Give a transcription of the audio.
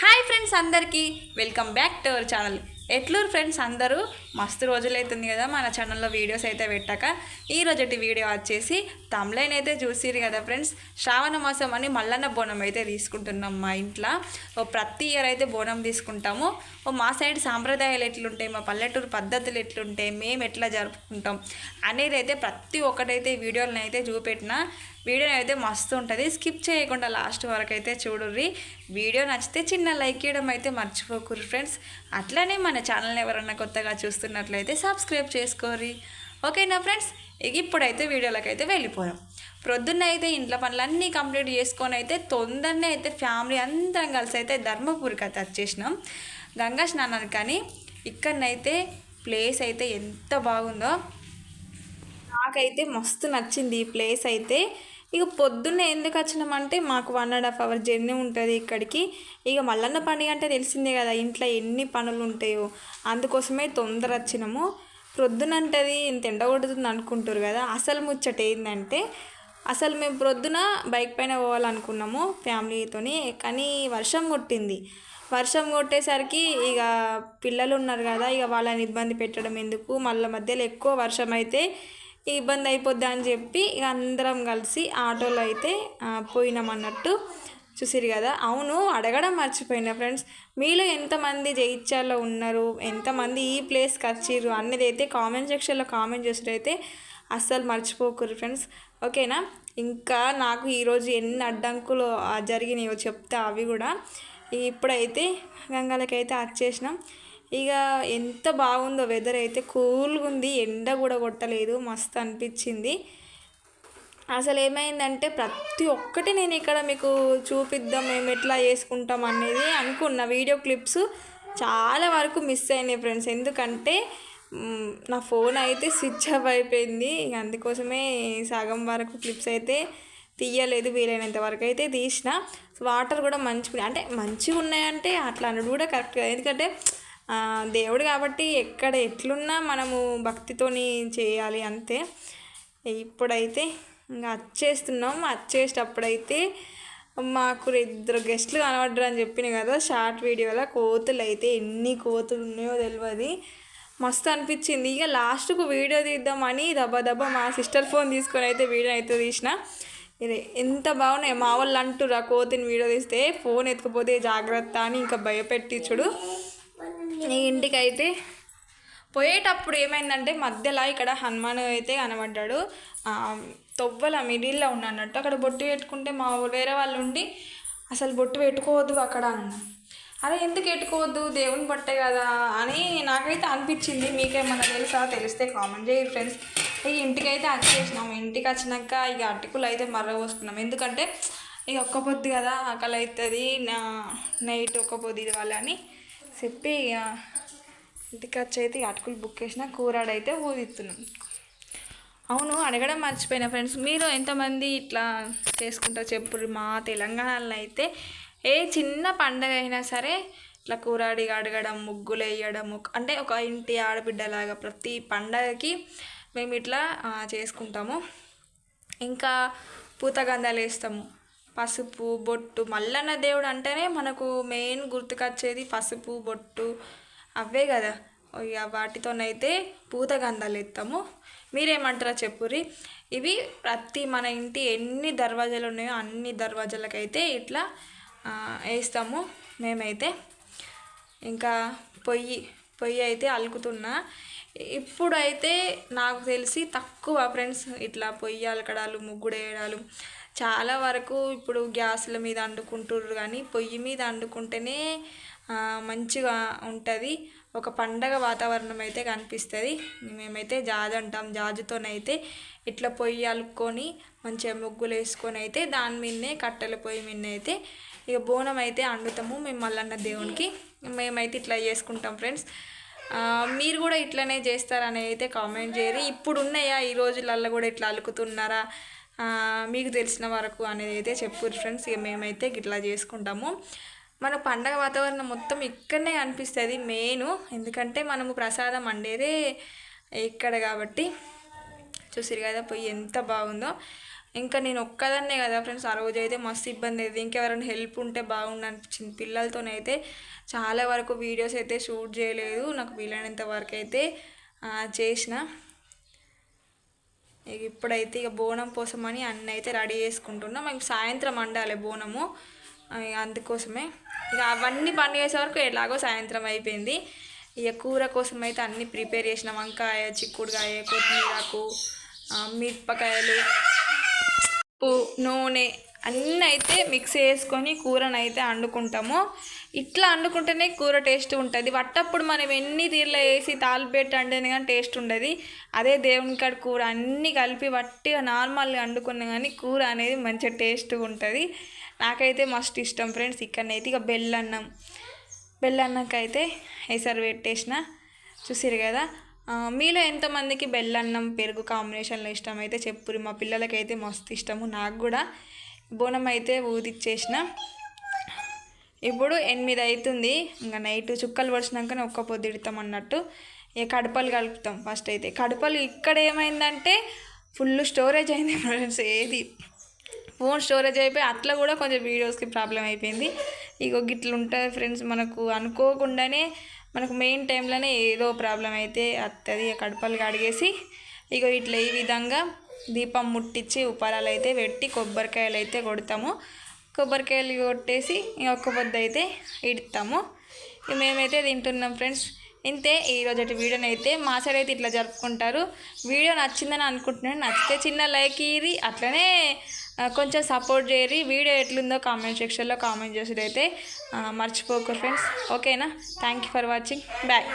Hi friends అందరికీ. Welcome back to our channel. ఎట్లూరు friends అందరూ? మస్తు రోజులైతుంది కదా మన ఛానల్లో వీడియోస్ అయితే పెట్టాక. ఈ రోజటి వీడియో వచ్చేసి తమ్లైన్ అయితే చూసిరు కదా ఫ్రెండ్స్. శ్రావణ మాసం అని మల్లన్న బోనం అయితే తీసుకుంటున్నాం మా ఇంట్లో. ఓ ప్రతి ఇయర్ అయితే బోనం తీసుకుంటాము. ఓ మా సైడ్ సాంప్రదాయాలు ఎట్లుంటాయి మా పల్లెటూరు పద్ధతులు ఎట్లుంటాయి మేము ఎట్లా జరుపుకుంటాం అనేది అయితే ప్రతి ఒక్కటైతే వీడియోలను అయితే చూపెట్టిన. వీడియో అయితే మస్తు ఉంటుంది. స్కిప్ చేయకుండా లాస్ట్ వరకు అయితే చూడుర్రి. వీడియో నచ్చితే చిన్న లైక్ చేయడం అయితే మర్చిపోకూరు ఫ్రెండ్స్ అట్లనే మన ఛానల్ని ఎవరన్నా కొత్తగా చూస్తున్నట్లయితే సబ్స్క్రైబ్ చేసుకోర్రి. ఓకేనా ఫ్రెండ్స్ ఇక ఇప్పుడైతే వీడియోలోకి అయితే వెళ్ళిపోయాం ప్రొద్దున్న అయితే ఇంట్లో పనులన్నీ కంప్లీట్ చేసుకొని అయితే తొందరనే అయితే ఫ్యామిలీ అందరం కలిసి అయితే ధర్మపురికి అయితే వచ్చేసినాం. గంగా స్నానానికి కానీ ఇక్కడనైతే ప్లేస్ అయితే ఎంత బాగుందో. నాకైతే మస్తు నచ్చింది ఈ ప్లేస్ అయితే. ఇక పొద్దున్నే ఎందుకు వచ్చినామంటే మాకు one and half hour journey ఉంటుంది ఇక్కడికి. ఇక మల్లన్న పండుగ అంటే తెలిసిందే కదా ఇంట్లో ఎన్ని పనులు ఉంటాయో. అందుకోసమే తొందర వచ్చినాము. ప్రొద్దునంటది ఇంత ఎండ కొడుతుంది అనుకుంటారు కదా. అసలు ముచ్చట ఏంటంటే అసలు మేము ప్రొద్దున బైక్ పైన పోవాలనుకున్నాము ఫ్యామిలీతోని కానీ వర్షం కొట్టింది. వర్షం కొట్టేసరికి ఇక పిల్లలు ఉన్నారు కదా ఇక వాళ్ళని ఇబ్బంది పెట్టడం ఎందుకు? మళ్ళీ మధ్యలో ఎక్కువ వర్షం అయితే ఇబ్బంది అయిపోద్ది అని చెప్పి ఇక అందరం కలిసి ఆటోలో అయితే పోయినామన్నట్టు పోయినాం అన్నట్టు చూసిరు కదా. అవును అడగడం మర్చిపోయినా ఫ్రెండ్స్. మీలో ఎంతమంది జయిత్యాల్లో ఉన్నారు? ఎంతమంది ఈ ప్లేస్కి వచ్చిర్రు? అన్నది అయితే కామెంట్ సెక్షన్లో కామెంట్ చేసినైతే అస్సలు మర్చిపోకూరు ఫ్రెండ్స్. ఓకేనా? ఇంకా నాకు ఈరోజు ఎన్ని అడ్డంకులు జరిగినాయో చెప్తా అవి కూడా. ఇప్పుడైతే గంగాలకైతే వచ్చేసినాం. ఇక ఎంత బాగుందో వెదర్ అయితే కూల్గా ఉంది. ఎండ కూడా కొట్టలేదు. మస్తు అనిపించింది. అసలు ఏమైందంటే ప్రతి ఒక్కటి నేను ఇక్కడ మీకు చూపిద్దాం మేము ఎట్లా చేసుకుంటాం అనేది అనుకున్న. వీడియో క్లిప్స్ చాలా వరకు మిస్ అయినాయి ఫ్రెండ్స్ ఎందుకంటే నా ఫోన్ అయితే స్విచ్ ఆఫ్ అయిపోయింది. ఇక అందుకోసమే సగం వరకు క్లిప్స్ అయితే తీయలేదు. వీలైనంత వరకు అయితే తీసిన. వాటర్ కూడా మంచిగా అంటే మంచిగా ఉన్నాయంటే అట్లా అన్నది కూడా కరెక్ట్ ఎందుకంటే దేవుడు కాబట్టి ఎక్కడ ఎట్లున్నా మనము భక్తితోని చేయాలి అంతే. ఇప్పుడైతే ఇంకా అచ్చేస్తున్నాం అచ్చేసేటప్పుడైతే మాకు ఇద్దరు గెస్ట్లు కనబడ్డారు అని చెప్పిన కదా షార్ట్ వీడియోలో. కోతులు అయితే ఎన్ని కోతులు ఉన్నాయో తెలియదు మస్తు అనిపించింది. ఇక లాస్ట్కు వీడియో తీద్దామని దబ్బా దబ్బా మా సిస్టర్ ఫోన్ తీసుకొని అయితే వీడియో అయితే తీసిన. ఇది ఎంత బాగున్నాయి. మా వాళ్ళు అంటురా ఆ కోతిని వీడియో తీస్తే. ఫోన్ ఎత్తుకుపోతే జాగ్రత్త అని ఇంకా భయపెట్టించుడు ఇంటికైతే పోయేటప్పుడు ఏమైందంటే మధ్యలో ఇక్కడ హనుమాన్ అయితే కనబడ్డాడు. తొవ్వల మిడిల్లో ఉన్నట్టు అక్కడ బొట్టు పెట్టుకుంటే మా వేరే వాళ్ళు ఉండి అసలు బొట్టు పెట్టుకోవద్దు అక్కడ అన్న. అరే ఎందుకు పెట్టుకోవద్దు? దేవుని బట్టే కదా అని నాకైతే అనిపించింది. మీకేమన్నా తెలుసా? తెలిస్తే కామెంట్ చేయండి ఫ్రెండ్స్. ఇక ఇంటికైతే వచ్చేసినాం ఇంటికి వచ్చినాక ఇక అటుకులు అయితే మర్రపోసుకున్నాం ఎందుకంటే ఇక ఒక్క పొద్దు కదా ఆకలి అవుతుంది నా నైట్ ఒక్క పొద్దు ఇది వాళ్ళని చెప్పి ఇక ఇంటికి వచ్చి అయితే అటుకులు బుక్ చేసిన కూరాడైతే ఊదిస్తున్నాం అవును అడగడం మర్చిపోయిన ఫ్రెండ్స్ మీరు ఎంతమంది ఇట్లా చేసుకుంటారు చెప్పుర్రి? మా తెలంగాణలో అయితే ఏ చిన్న పండగ అయినా సరే ఇట్లా కూరాడి అడగడం ముగ్గులు వేయడం అంటే ఒక ఇంటి ఆడబిడ్డలాగా ప్రతి పండగకి మేము ఇట్లా చేసుకుంటాము. ఇంకా పూతగంధాలు వేస్తాము. పసుపు బొట్టు. మల్లన్న దేవుడు అంటేనే మనకు మెయిన్ గుర్తుకొచ్చేది పసుపు బొట్టు. అవే కదా. ఇక వాటితోనైతే పూతగంధాలు ఎత్తాము. మీరేమంటారా చెప్పుర్రి. ఇవి ప్రతి మన ఇంటి ఎన్ని దర్వాజాలు ఉన్నాయో అన్ని దర్వాజాలకైతే ఇట్లా వేస్తాము మేమైతే. ఇంకా పొయ్యి పొయ్యి అయితే అలుకుతున్నా. ఇప్పుడైతే నాకు తెలిసి తక్కువ ఫ్రెండ్స్ ఇట్లా పొయ్యి అలకడాలు ముగ్గుడు వేయడాలు చాలా వరకు ఇప్పుడు గ్యాస్ల మీద వండుకుంటుర్రు కానీ పొయ్యి మీద వండుకుంటేనే మంచిగా ఉంటుంది. ఒక పండగ వాతావరణం అయితే కనిపిస్తుంది. మేమైతే జాజు అంటాం. జాజుతోనైతే ఇట్లా పొయ్యి అలుక్కొని మంచిగా ముగ్గులు వేసుకొని అయితే దాని మీదనే కట్టెల పొయ్యి మీద అయితే ఇక బోనం అయితే వండుతాము మేము మల్లన్న దేవునికి. మేమైతే ఇట్లా చేసుకుంటాం ఫ్రెండ్స్. మీరు కూడా ఇట్లనే చేస్తారని అయితే కామెంట్ చేయరు. ఇప్పుడు ఉన్నాయా ఈ రోజులల్లో కూడా ఇట్లా అలుకుతున్నారా? మీకు తెలిసిన వరకు అనేది అయితే చెప్పు ఫ్రెండ్స్ ఇక మేమైతే ఇట్లా చేసుకుంటాము. మన పండగ వాతావరణం మొత్తం ఇక్కడనే అనిపిస్తుంది మెయిన్. ఎందుకంటే మనము ప్రసాదం వండేదే ఇక్కడ కాబట్టి. చూసిరు కదా పోయి ఎంత బాగుందో. ఇంకా నేను ఒక్కదాన్నే కదా ఫ్రెండ్స్ ఆ రోజు అయితే మస్తు ఇబ్బంది అయింది ఇంకెవరైనా హెల్ప్ ఉంటే బాగుండు అనిపించింది. పిల్లలతోనైతే చాలా వరకు వీడియోస్ అయితే షూట్ చేయలేదు. నాకు వీలైనంత వరకు అయితే చేసిన. ఇక ఇప్పుడైతే ఇక బోనం కోసమని అన్నీ అయితే రెడీ చేసుకుంటున్నాం. మేము సాయంత్రం వండాలి బోనము. ఇక అందుకోసమే. ఇక అవన్నీ పని చేసే వరకు ఎలాగో సాయంత్రం అయిపోయింది. ఇక కూర కోసం అయితే అన్నీ ప్రిపేర్ చేసిన వంకాయ చిక్కుడుకాయ కొత్తిమీరాకు మిరపకాయలు ఉప్పు నూనె అన్నీ అయితే మిక్స్ చేసుకొని కూరను అయితే వండుకుంటాము. ఇట్లా వండుకుంటేనే కూర టేస్ట్ ఉంటుంది. వట్టప్పుడు మనం ఎన్ని తీర్లో వేసి తాలిపెట్టి వండినా కానీ టేస్ట్ ఉండదు. అదే దేవుని కాడ కూర అన్నీ కలిపి వట్టిగా నార్మల్గా వండుకున్నా కానీ కూర అనేది మంచిగా టేస్ట్గా ఉంటుంది. నాకైతే మస్తు ఇష్టం ఫ్రెండ్స్. ఇక్కడనైతే ఇక బెల్లన్నం. బెల్లన్నకైతే ఎసరు పెట్టేసిన. చూసిరు కదా? మీలో ఎంతమందికి బెల్లన్నం పెరుగు కాంబినేషన్లో ఇష్టం అయితే చెప్పురు మా పిల్లలకైతే మస్తు ఇష్టము. నాకు కూడా బోనం అయితే ఊదిచ్చేసిన. ఇప్పుడు ఎనిమిది అవుతుంది ఇంకా నైట్ చుక్కలు పడిచినాకనే ఒక్క పొద్దుడతాం అన్నట్టు. ఇక కడపలు కలుపుతాం ఫస్ట్ అయితే. కడపలు ఇక్కడ ఏమైందంటే ఫుల్ స్టోరేజ్ అయింది ఫ్రెండ్స్ ఏది. ఫోన్ స్టోరేజ్ అయిపోయి అట్లా కూడా కొంచెం వీడియోస్కి ప్రాబ్లం అయిపోయింది. ఇగో గిట్ల ఉంటుంది ఫ్రెండ్స్ మనకు అనుకోకుండానే మనకు మెయిన్ టైంలోనే ఏదో ప్రాబ్లం అయితే వస్తుంది కడపలు కడిగేసి ఇగో ఇట్లా ఈ విధంగా దీపం ముట్టించి ఉపారాలు అయితే పెట్టి కొబ్బరికాయలు అయితే కొడతాము. కొబ్బరికాయలు కొట్టేసి ఇంకొక పొద్దు అయితే ఇడతాము. ఇక మేమైతే తింటున్నాం ఫ్రెండ్స్. ఇంతే ఈ రోజటి వీడియోని అయితే మా సైడ్ అయితే ఇట్లా జరుపుకుంటారు. వీడియో నచ్చిందని అనుకుంటున్నాను. నచ్చితే చిన్న లైక్ ఇరి అట్లనే కొంచెం సపోర్ట్ చేయరి. వీడియో ఎట్లుందో కామెంట్ సెక్షన్లో కామెంట్ చేసేది అయితే మర్చిపోకరు ఫ్రెండ్స్. ఓకేనా? Thank you for watching bye